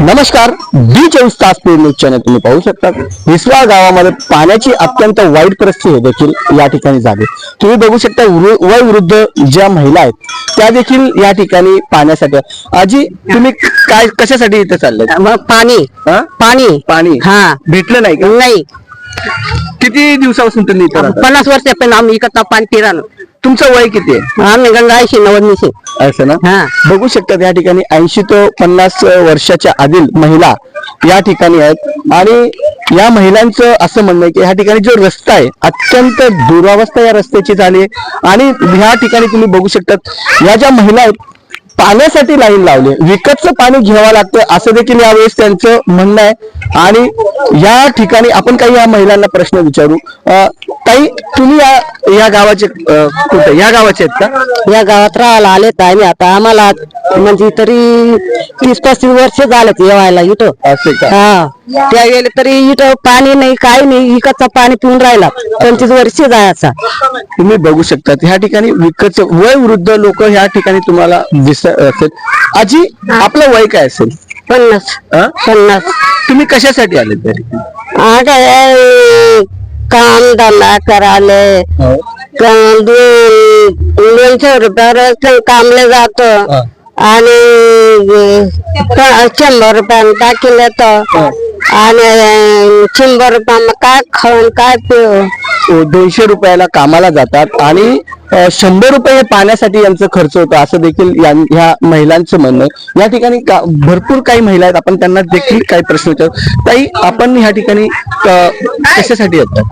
नमस्कार डी चोवीस तास पेड न्यूज चॅनल तुम्ही पाहू शकता. हिसवा गावामध्ये पाण्याची अत्यंत वाईट परिस्थिती देखील या ठिकाणी झाली. तुम्ही बघू शकता वृ- वय वृद्ध ज्या महिला आहेत त्या देखील या ठिकाणी पाण्यासाठी. आजी तुम्ही काय कशासाठी इथे चालले पाणी. पाणी. पाणी. हा. भेटलं नाही का? नाही. किती दिवसापासून तुम्ही? पन्नास वर्ष आम्ही इकडं पाणी पिरालो. तुमचं वय किती आहे? आम्ही गंगा ऐंशी नव्वद निशे असं ना? हा. बघू शकतात या ठिकाणी ऐंशी ते पन्नास वर्षाच्या आधील महिला या ठिकाणी आहेत. आणि या महिलांचं असं म्हणणं आहे की ह्या ठिकाणी जो रस्ता आहे अत्यंत दुरावस्था या रस्त्याची झाली आहे. आणि ह्या ठिकाणी तुम्ही बघू शकतात या ज्या महिला आहेत पाण्यासाठी लाईन लावली विकतचं पाणी घ्यावं लागतं असं देखील यावेळेस त्यांचं म्हणणं आहे. आणि या ठिकाणी आपण काही या महिलांना प्रश्न विचारू. अं, ताई तुम्ही या या गावाचे कुठे? या गावाचे आहेत का? या गावात राहायला आले आणि आता. आम्हाला म्हणजे तरी तीस पस्तीस वर्ष झालं येवायला इथं. असे का? हा. तरी इथं पाणी नाही काही नाही इकडचं पाणी पिऊन राहिला. पंचवीस वर्ष जायचा. तुम्ही बघू शकता ह्या ठिकाणी विकत वय वृद्ध लोक ह्या ठिकाणी तुम्हाला दिसत असेल. आजी आपलं वय काय असेल? पन्नास? पन्नास. तुम्ही कशासाठी आले तरी आता हे काम धंदा करायले. का- दोन दोनशे रुपयावर कामले जात. हा. आणि शंभर रुपयानं टाकील येतं आणि शंभर रुपयानं काय खाऊन काय पिऊ दोनशे रुपयाला कामाला जातात आणि अं, शंभर रुपये हे पाण्यासाठी यांचं खर्च होतो असं देखील यां- ह्या महिलांचं म्हणणं आहे. या ठिकाणी का- भरपूर काही महिला आहेत आपण त्यांना देखील काही प्रश्न विचारू. ताई आपण ह्या ठिकाणी कशासाठी येतात?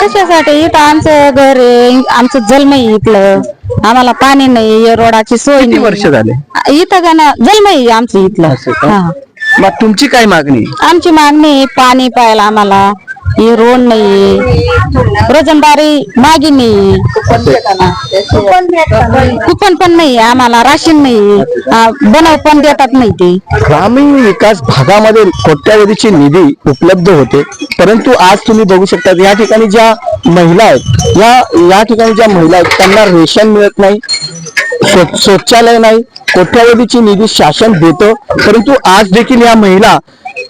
कशासाठी? इथं आमचं घर आहे आमचं जन्म आहे इथलं. आम्हाला पाणी नाही रोडाची सोय किती नाही वर्ष झाले इथं का ना जन्म आहे आमचं इथलं असं का? हा. मग तुमची काय मागणी? आमची मागणी आहे पाणी प्यायला आम्हाला हे रोड नाही रोजंदारी मागी नाही कुपन पण नाही आम्हाला राशन नाही हा, बनव पण देतात नाही ते ग्रामीण विकास भागामध्ये कोट्यावधीची निधी उपलब्ध होते. परंतु आज तुम्ही बघू शकता या ठिकाणी ज्या महिला आहेत या या ठिकाणी ज्या महिला आहेत त्यांना रेशन मिळत नाही शौचालय नाही कोट्यावधीची निधी शासन देतं. परंतु आज देखील या महिला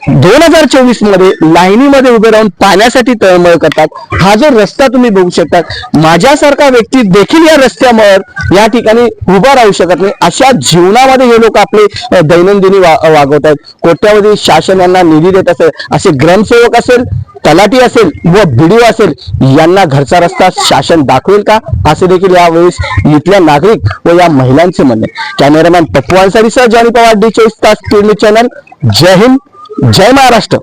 दोन हजार चोवीसमध्ये लाईनीमध्ये उभे राहून पाण्यासाठी तळमळ करतात. हा जो रस्ता तुम्ही बघू शकता माझ्यासारखा व्यक्ती देखील या रस्त्यावर या ठिकाणी उभा राहू शकत नाही. अशा जीवनामध्ये हे लोक आपले दैनंदिनी वा- वागवत आहेत कोट्यावधी शासन यांना निधी देत असेल असे ग्रामसेवक असेल तलाठी असेल व बीडीओ असेल यांना घरचा रस्ता शासन दाखवेल का? असे देखील यावेळेस इथल्या नागरिक व या महिलांचे म्हणणे कॅमेरामॅन पप्पू अन्सारी सह जॉनी पवार डी चोवीस तास टीव्ही चॅनल. जय हिंद जय महाराष्ट्र.